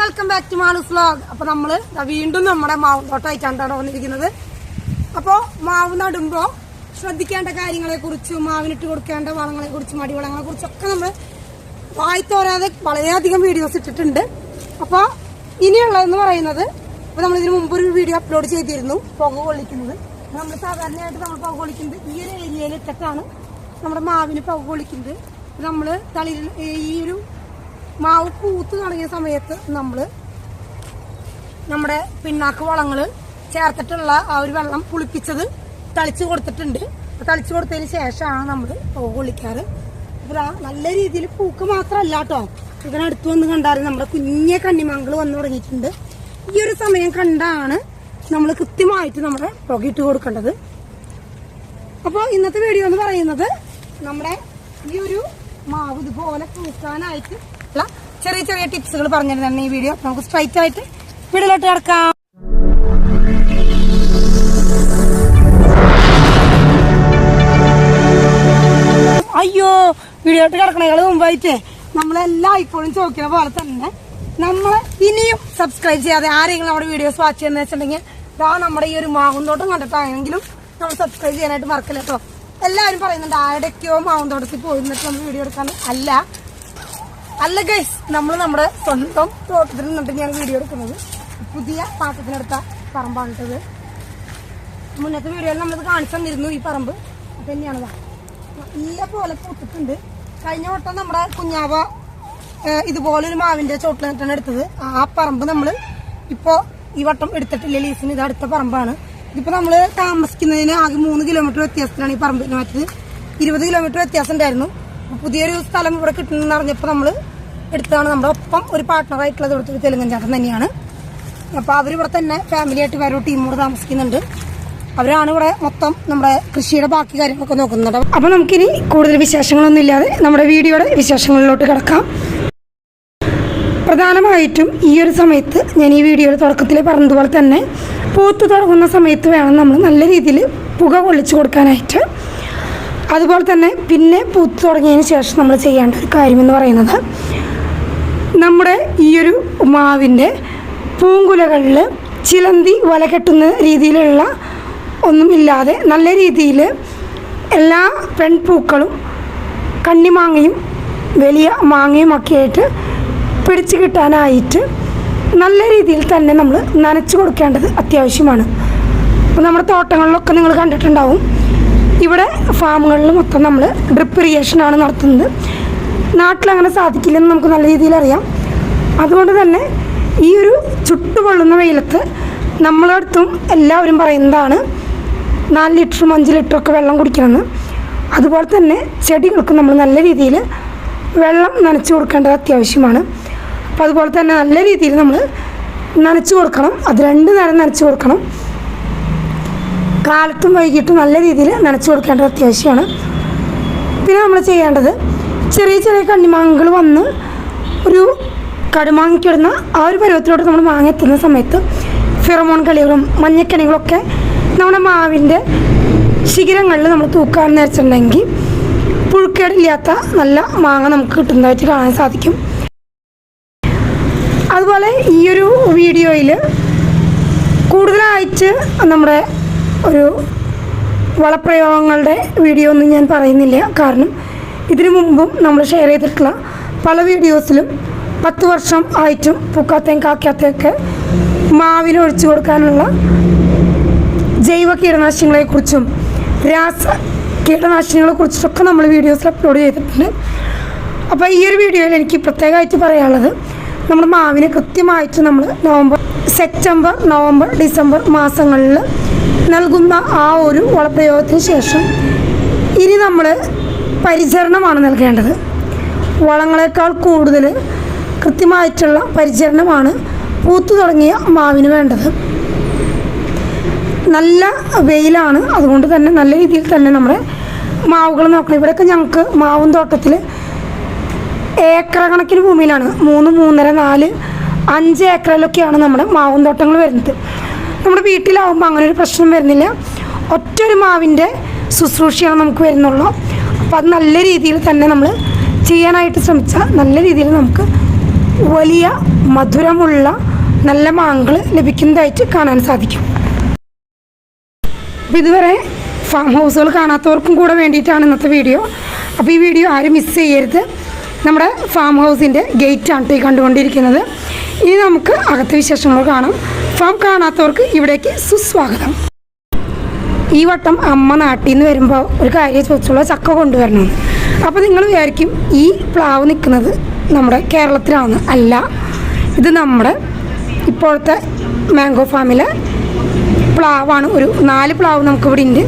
Welcome back to Manus vlog അപ്പൊ നമ്മൾ വീണ്ടും നമ്മുടെ മാവും തോട്ടമായിട്ടാണ് വന്നിരിക്കുന്നത്. അപ്പോ മാവ് നടുമ്പോ ശ്രദ്ധിക്കേണ്ട കാര്യങ്ങളെ കുറിച്ചും മാവിനിട്ട് കൊടുക്കേണ്ട വളങ്ങളെ കുറിച്ചും അടിവളങ്ങളെ കുറിച്ചൊക്കെ നമ്മൾ വായിത്തോരാതെ വളരെയധികം വീഡിയോസ് ഇട്ടിട്ടുണ്ട്. അപ്പൊ ഇനിയുള്ളതെന്ന് പറയുന്നത് ഇപ്പൊ നമ്മൾ ഇതിന് മുമ്പ് ഒരു വീഡിയോ അപ്ലോഡ് ചെയ്തിരുന്നു പുക കൊള്ളിക്കുന്നത്. നമ്മൾ സാധാരണയായിട്ട് നമ്മൾ പുക കൊള്ളിക്കുന്നത് ഈ ഒരു ഏരിയയിൽ ഇട്ടിട്ടാണ് നമ്മുടെ മാവിന് പുക കൊള്ളിക്കുന്നത്. നമ്മൾ തളിരിൽ ഈ ഒരു മാവ് പൂത്ത് തുടങ്ങിയ സമയത്ത് നമ്മൾ നമ്മുടെ പിണ്ണാക്ക് വളങ്ങൾ ചേർത്തിട്ടുള്ള ആ ഒരു വെള്ളം പുളിപ്പിച്ചത് തളിച്ചു കൊടുത്തിട്ടുണ്ട്. തളിച്ചു കൊടുത്തതിന് ശേഷമാണ് നമ്മൾ കൊള്ളിക്കാറ് അപ്പോൾ നല്ല രീതിയിൽ പൂക്ക് മാത്രമല്ല കേട്ടോ. ഇതിനടുത്ത് വന്ന് കണ്ടാൽ നമ്മുടെ കുഞ്ഞെ കണ്ണിമംഗൾ വന്നു തുടങ്ങിയിട്ടുണ്ട്. ഈ ഒരു സമയം കണ്ടാണ് നമ്മൾ കൃത്യമായിട്ട് നമ്മുടെ പുകയിട്ട് കൊടുക്കേണ്ടത്. അപ്പോൾ ഇന്നത്തെ വീഡിയോ എന്ന് പറയുന്നത് നമ്മുടെ ഈ ഒരു മാവ് ഇതുപോലെ പൂക്കാനായിട്ട് ഉള്ള ചെറിയ ചെറിയ ടിപ്സുകൾ പറഞ്ഞിരുന്നാണ് ഈ വീഡിയോ. നമുക്ക് സ്ട്രൈറ്റ് ആയിട്ട് വീടിലോട്ട് കിടക്കാം. അയ്യോ വീടിലോട്ട് കിടക്കണേക്കാൾ മുമ്പായിട്ട് നമ്മളെല്ലാം ഇപ്പോഴും ചോദിക്കുന്ന പോലെ തന്നെ നമ്മൾ ഇനിയും സബ്സ്ക്രൈബ് ചെയ്യാതെ ആരെങ്കിലും നമ്മുടെ വീഡിയോസ് വാച്ച് ചെയ്യുന്ന വെച്ചിട്ടുണ്ടെങ്കിൽ ഇതാ നമ്മുടെ ഈ ഒരു മാവുന്തോട്ടം കണ്ടിട്ടാണെങ്കിലും നമ്മൾ സബ്സ്ക്രൈബ് ചെയ്യാനായിട്ട് മറക്കില്ല കേട്ടോ എല്ലാവരും പറയുന്നുണ്ട് ആരുടെയൊക്കെയോ മാവുന്തോട്ടത്തിൽ പോയിരുന്നിട്ട് നമ്മൾ വീഡിയോ എടുക്കാൻ അല്ല. അല്ല ഗൈസ് നമ്മൾ നമ്മുടെ സ്വന്തം തോട്ടത്തിൽ നിന്നിട്ട് ഞാൻ വീഡിയോ എടുക്കുന്നത്. പുതിയ പാട്ടത്തിനെടുത്ത പറമ്പാണിട്ടത് മുന്നത്തെ വീഡിയോയിൽ നമ്മളിത് കാണിച്ചു തന്നിരുന്നു ഈ പറമ്പ്. അത് തന്നെയാണ്. നല്ല പോലെ പൊട്ടിട്ടുണ്ട് കഴിഞ്ഞ വട്ടം നമ്മുടെ കുഞ്ഞാവ ഇതുപോലെ ഒരു മാവിന്റെ നിന്നിട്ടാണ് എടുത്തത്. ആ പറമ്പ് നമ്മൾ ഇപ്പോ ഈ വട്ടം എടുത്തിട്ടില്ല ലീസിന് ഇത് അടുത്ത പറമ്പാണ്. ഇതിപ്പോ നമ്മൾ താമസിക്കുന്നതിന് ആകെ മൂന്ന് കിലോമീറ്റർ വ്യത്യാസത്തിലാണ് ഈ പറമ്പിന് മറ്റത് ഇരുപത് കിലോമീറ്റർ വ്യത്യാസം ഉണ്ടായിരുന്നു. പുതിയൊരു സ്ഥലം ഇവിടെ കിട്ടുന്നെന്ന് അറിഞ്ഞപ്പോൾ നമ്മൾ എടുത്തതാണ് നമ്മുടെ ഒപ്പം ഒരു പാർട്ട്ണറായിട്ടുള്ളത് ഇവിടുത്തെ ഒരു തെലുങ്കൻ ചേട്ടൻ തന്നെയാണ്. അപ്പോൾ അവരിവിടെ തന്നെ ഫാമിലിയായിട്ട് വേറെ ടീം കൂടെ താമസിക്കുന്നുണ്ട്. അവരാണ് ഇവിടെ മൊത്തം നമ്മുടെ കൃഷിയുടെ ബാക്കി കാര്യങ്ങളൊക്കെ നോക്കുന്നത്. അപ്പോൾ നമുക്കിനി കൂടുതൽ വിശേഷങ്ങളൊന്നും ഇല്ലാതെ നമ്മുടെ വീഡിയോയുടെ വിശേഷങ്ങളിലോട്ട് കിടക്കാം. പ്രധാനമായിട്ടും ഈ ഒരു സമയത്ത് ഞാൻ ഈ വീഡിയോയുടെ തുടക്കത്തിൽ പറഞ്ഞതുപോലെ തന്നെ പൂത്ത് തുടങ്ങുന്ന സമയത്ത് വേണം നമ്മൾ നല്ല രീതിയിൽ പുക കൊള്ളിച്ചു കൊടുക്കാനായിട്ട്. അതുപോലെ തന്നെ പിന്നെ പൂത്ത് തുടങ്ങിയതിന് ശേഷം നമ്മൾ ചെയ്യേണ്ട ഒരു കാര്യമെന്ന് പറയുന്നത് നമ്മുടെ ഈയൊരു മാവിന്റെ പൂങ്കുലകളിൽ ചിലന്തി വല കെട്ടുന്ന രീതിയിലുള്ള ഒന്നുമില്ലാതെ നല്ല രീതിയിൽ എല്ലാ പെൺപൂക്കളും കണ്ണിമാങ്ങയും വലിയ മാങ്ങയും ആയിട്ട് പിടിച്ചു കിട്ടാനായിട്ട് നല്ല രീതിയിൽ തന്നെ നമ്മൾ നനച്ചു കൊടുക്കേണ്ടത് അത്യാവശ്യമാണ്. അപ്പോൾ നമ്മുടെ തോട്ടങ്ങളിലൊക്കെ നിങ്ങൾ കണ്ടിട്ടുണ്ടാവും. ഇവിടെ ഫാമുകളിൽ മൊത്തം നമ്മൾ ഡ്രിപ്പ് ഇറിഗേഷനാണ് നടത്തുന്നത്. നാട്ടിലങ്ങനെ സാധിക്കില്ലെന്ന് നമുക്ക് നല്ല രീതിയിൽ അറിയാം. അതുകൊണ്ട് തന്നെ ഈ ഒരു ചുട്ടുപൊള്ളുന്ന വെയിലത്ത് നമ്മളടുത്തും എല്ലാവരും പറയുന്നതാണ് നാല് ലിറ്ററും അഞ്ച് ലിറ്ററും ഒക്കെ വെള്ളം കുടിക്കണമെന്ന്. അതുപോലെ തന്നെ ചെടികൾക്ക് നമ്മൾ നല്ല രീതിയിൽ വെള്ളം നനച്ചു കൊടുക്കേണ്ടത് അത്യാവശ്യമാണ്. അപ്പോൾ അതുപോലെ തന്നെ നല്ല രീതിയിൽ നമ്മൾ നനച്ചു കൊടുക്കണം. അത് രണ്ട് നേരം നനച്ചു കൊടുക്കണം. കാലത്തും വൈകിട്ടും നല്ല രീതിയിൽ നനച്ചു കൊടുക്കേണ്ടത് അത്യാവശ്യമാണ്. പിന്നെ നമ്മൾ ചെയ്യേണ്ടത് ചെറിയ ചെറിയ കണ്ണിമാങ്ങകൾ വന്ന് ഒരു കടുമാങ്ങിക്കിടുന്ന ആ ഒരു പരുവത്തിലോട്ട് നമ്മൾ മാങ്ങ എത്തുന്ന സമയത്ത് ഫിറമോൺ കളികളും മഞ്ഞക്കണികളൊക്കെ നമ്മുടെ മാവിന്റെ ശിഖരങ്ങളിൽ നമ്മൾ തൂക്കാമെന്ന് വെച്ചിട്ടുണ്ടെങ്കിൽ പുഴുക്കേടില്ലാത്ത നല്ല മാങ്ങ നമുക്ക് കിട്ടുന്നതായിട്ട് കാണാൻ സാധിക്കും. അതുപോലെ ഈ ഒരു വീഡിയോയിൽ കൂടുതലായിട്ട് നമ്മുടെ ഒരു വളപ്രയോഗങ്ങളുടെ വീഡിയോ ഒന്നും ഞാൻ പറയുന്നില്ല. കാരണം ഇതിനു മുമ്പും നമ്മൾ ഷെയർ ചെയ്തിട്ടുള്ള പല വീഡിയോസിലും പത്ത് വർഷം ആയിട്ടും പൂക്കാത്തയും കാക്കാത്തയൊക്കെ മാവിന് ഒഴിച്ചു കൊടുക്കാനുള്ള ജൈവ കീടനാശിനികളെക്കുറിച്ചും രാസ കീടനാശിനികളെ കുറിച്ചിട്ടൊക്കെ നമ്മൾ വീഡിയോസിൽ അപ്ലോഡ് ചെയ്തിട്ടുണ്ട്. അപ്പോൾ ഈ ഒരു വീഡിയോയിൽ എനിക്ക് പ്രത്യേകമായിട്ട് പറയാനുള്ളത് നമ്മൾ മാവിന് കൃത്യമായിട്ട് നമ്മൾ നവംബർ സെപ്റ്റംബർ നവംബർ ഡിസംബർ മാസങ്ങളിൽ നൽകുന്ന ആ ഒരു വളപ്രയോഗത്തിന് ശേഷം ഇനി നമ്മൾ പരിചരണമാണ് നൽകേണ്ടത്. വളങ്ങളെക്കാൾ കൂടുതൽ കൃത്യമായിട്ടുള്ള പരിചരണമാണ് പൂത്തു തുടങ്ങിയ മാവിന് വേണ്ടത്. നല്ല വെയിലാണ്. അതുകൊണ്ട് തന്നെ നല്ല രീതിയിൽ തന്നെ നമ്മുടെ മാവുകൾ നോക്കണം. ഇവിടെയൊക്കെ ഞങ്ങൾക്ക് മാവും തോട്ടത്തിൽ ഏക്കർ കണക്കിന് ഭൂമിയിലാണ്. മൂന്ന് മൂന്നര നാല് അഞ്ച് ഏക്കറിലൊക്കെയാണ് നമ്മുടെ മാവും തോട്ടങ്ങൾ വരുന്നത്. നമ്മുടെ വീട്ടിലാവുമ്പോൾ അങ്ങനെ ഒരു പ്രശ്നം വരുന്നില്ല. ഒറ്റൊരു മാവിന്റെ ശുശ്രൂഷയാണ് നമുക്ക് വരുന്നുള്ളൂ. അപ്പോൾ അത് നല്ല രീതിയിൽ തന്നെ നമ്മൾ ചെയ്യാനായിട്ട് ശ്രമിച്ചാൽ നല്ല രീതിയിൽ നമുക്ക് വലിയ മധുരമുള്ള നല്ല മാങ്ങകൾ ലഭിക്കുന്നതായിട്ട് കാണാൻ സാധിക്കും. അപ്പോൾ ഇതുവരെ ഫാം ഹൗസുകൾ കാണാത്തവർക്കും കൂടെ വേണ്ടിയിട്ടാണ് ഇന്നത്തെ വീഡിയോ അപ്പോൾ ഈ വീഡിയോ ആരും മിസ് ചെയ്യരുത്. നമ്മുടെ ഫാം ഹൗസിന്റെ ഗേറ്റാണ് ഈ കണ്ടുകൊണ്ടിരിക്കുന്നത്. ഇനി നമുക്ക് അകത്തെ വിശേഷങ്ങൾ കാണാം. ഫാം കാണാത്തവർക്ക് ഇവിടേക്ക് സുസ്വാഗതം. ഈ വട്ടം അമ്മ നാട്ടിൽ നിന്ന് വരുമ്പോൾ ഒരു കാര്യം ചോദിച്ചുള്ള ചക്ക കൊണ്ടുവരണം. അപ്പോൾ നിങ്ങൾ വിചാരിക്കും ഈ പ്ലാവ് നിൽക്കുന്നത് നമ്മുടെ കേരളത്തിലാണ്. അല്ല ഇത് നമ്മുടെ ഇപ്പോഴത്തെ മാംഗോ ഫാമിലെ പ്ലാവാണ്. ഒരു നാല് പ്ലാവ് നമുക്ക് ഇവിടെ ഉണ്ട്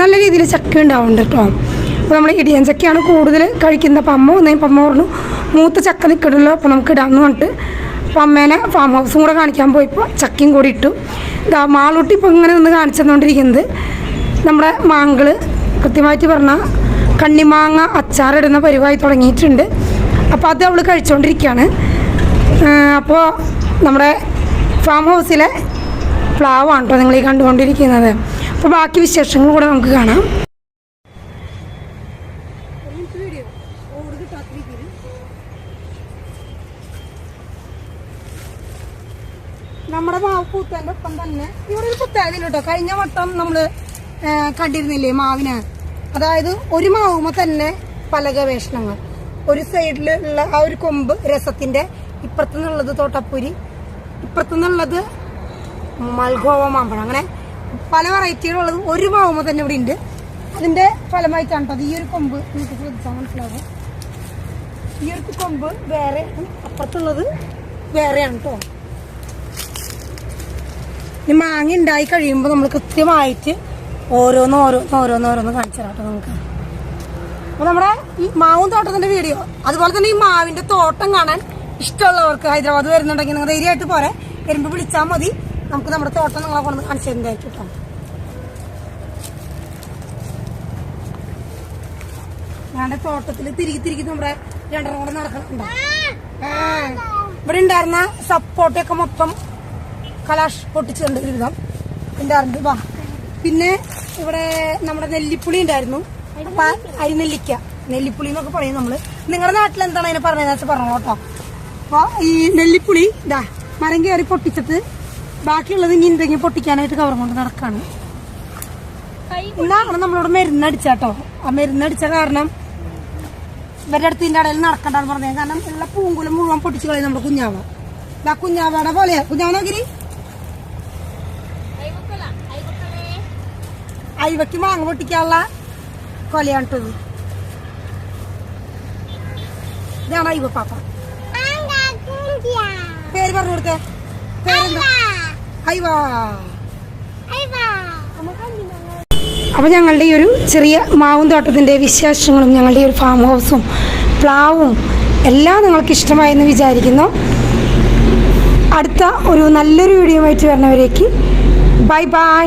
നല്ല രീതിയിൽ ചക്ക ഉണ്ടാവുന്നുണ്ട് കേട്ടോ അപ്പോൾ നമ്മൾ ഇടിയൻ ചക്കയാണ് കൂടുതൽ കഴിക്കുന്നത്. അപ്പം അമ്മ വന്നതിന് അപ്പം അമ്മ പറഞ്ഞു മൂത്ത ചക്ക നിൽക്കണല്ലോ അപ്പോൾ നമുക്ക് ഇടാമെന്ന് പറഞ്ഞിട്ട്. അപ്പം അമ്മേനെ ഫാം ഹൗസും കൂടെ കാണിക്കാൻ പോയപ്പോൾ ചക്കയും കൂടി ഇട്ടു. മാളൂട്ടി ഇപ്പോൾ ഇങ്ങനെ നിന്ന് കാണിച്ചു തന്നുകൊണ്ടിരിക്കുന്നത് നമ്മുടെ മാങ്കൾ കൃത്യമായിട്ട് പറഞ്ഞാൽ കണ്ണിമാങ്ങ അച്ചാറിടുന്ന പരിവായി തുടങ്ങിയിട്ടുണ്ട്. അപ്പോൾ അത് അവൾ കഴിച്ചുകൊണ്ടിരിക്കുകയാണ് അപ്പോൾ നമ്മുടെ ഫാം ഹൗസിലെ പ്ലാവാണ് കേട്ടോ നിങ്ങൾ ഈ കണ്ടുകൊണ്ടിരിക്കുന്നത്. അപ്പോൾ ബാക്കി വിശേഷങ്ങൾ കൂടെ നമുക്ക് കാണാം. നമ്മുടെ മാവ് പൂത്തതിന്റെ ഒപ്പം തന്നെ ഇവിടെ ഒരു കേട്ടോ കഴിഞ്ഞ വട്ടം നമ്മൾ കണ്ടിരുന്നില്ലേ മാവിന്? അതായത് ഒരു മാവുമ്പോൾ തന്നെ പല ഗവേഷണങ്ങൾ. ഒരു സൈഡിലുള്ള ആ ഒരു കൊമ്പ് രസത്തിന്റെ ഇപ്പുറത്തു നിന്നുള്ളത് തോട്ടപ്പൂരി മൽഗോവ മാമ്പഴം. അങ്ങനെ പല വെറൈറ്റികളുള്ളത് ഒരു മാവുമ്പോൾ തന്നെ ഇവിടെ ഉണ്ട്. അതിന്റെ ഫലമായിട്ടാണ് അത് ഈ ഒരു കൊമ്പ് നിങ്ങൾക്ക് ശ്രദ്ധിച്ചാൽ മനസ്സിലാവും. ഈ ഒരു കൊമ്പ് വേറെ അപ്പുറത്തുള്ളത് വേറെയാണ് കേട്ടോ. ഇനി മാങ്ങ ഉണ്ടായി കഴിയുമ്പോൾ നമ്മൾ കൃത്യമായിട്ട് ഓരോന്ന് ഓരോന്ന് ഓരോന്ന് ഓരോന്ന് കാണിച്ചു നമുക്ക്. അപ്പൊ നമ്മുടെ ഈ മാവും തോട്ടത്തിന്റെ വീഡിയോ അതുപോലെ തന്നെ ഈ മാവിന്റെ തോട്ടം കാണാൻ ഇഷ്ടമുള്ളവർക്ക് ഹൈദരാബാദ് വരുന്നുണ്ടെങ്കിൽ നിങ്ങൾ ധൈര്യമായിട്ട് പോരെ. വരുമ്പോൾ വിളിച്ചാൽ മതി. നമുക്ക് നമ്മുടെ തോട്ടം നിങ്ങളെ കൊണ്ടു കാണിച്ചു തരുന്നതായിരിക്കും ഞങ്ങളുടെ തോട്ടത്തിൽ തിരികെ തിരികെ നമ്മുടെ രണ്ടര കൂടെ നടക്കുന്നുണ്ടോ. ഇവിടെ ഉണ്ടായിരുന്ന സപ്പോർട്ടൊക്കെ മൊത്തം കലാഷ് പൊട്ടിച്ചുണ്ട് ഒരുവിധം. ഉണ്ടായിരുന്നു വാ. പിന്നെ ഇവിടെ നമ്മുടെ നെല്ലിപ്പുളി ഉണ്ടായിരുന്നു. അരിനെല്ലിക്ക നെല്ലിപ്പുളി എന്നൊക്കെ പറയും നമ്മൾ. നിങ്ങളുടെ നാട്ടിൽ എന്താണ് അതിനെ വെച്ചാൽ പറഞ്ഞു കേട്ടോ അപ്പൊ ഈ നെല്ലിപ്പുളി ഇതാ മരം കയറി പൊട്ടിച്ചിട്ട് ബാക്കിയുള്ളത് ഇനി എന്തെങ്കിലും പൊട്ടിക്കാനായിട്ട് കവർ കൊണ്ട് നടക്കാണ്. ഇന്നാണ് നമ്മളോട് മരുന്നടിച്ചാട്ടോ. ആ മരുന്നടിച്ച കാരണം ഇവരുടെ അടുത്ത് ഇതിന്റെ ഇടയിൽ നടക്കണ്ടെന്ന് പറഞ്ഞത്. കാരണം ഉള്ള പൂങ്കുലം മുഴുവൻ പൊട്ടിച്ചു കളയും നമ്മുടെ കുഞ്ഞാവ. ഇതാ കുഞ്ഞാവയുടെ പോലെയാ. കുഞ്ഞാവ അയവയ്ക്ക് മാങ്ങ പൊട്ടിക്കാനുള്ള കൊലയാണ് ഇതാണ് അയവ പാപ്പ. പേര് പറഞ്ഞു കൊടുത്തേ. അയവ അപ്പോൾ ഞങ്ങളുടെ ഈ ഒരു ചെറിയ മാവും തോട്ടത്തിന്റെ വിശേഷങ്ങളും ഞങ്ങളുടെ ഈ ഒരു ഫാം ഹൗസും പ്ലാവും എല്ലാം നിങ്ങൾക്ക് ഇഷ്ടമായെന്ന് വിചാരിക്കുന്നു. അടുത്ത ഒരു നല്ലൊരു വീഡിയോ ആയിട്ട് വരുന്നവരേക്ക് bye bye.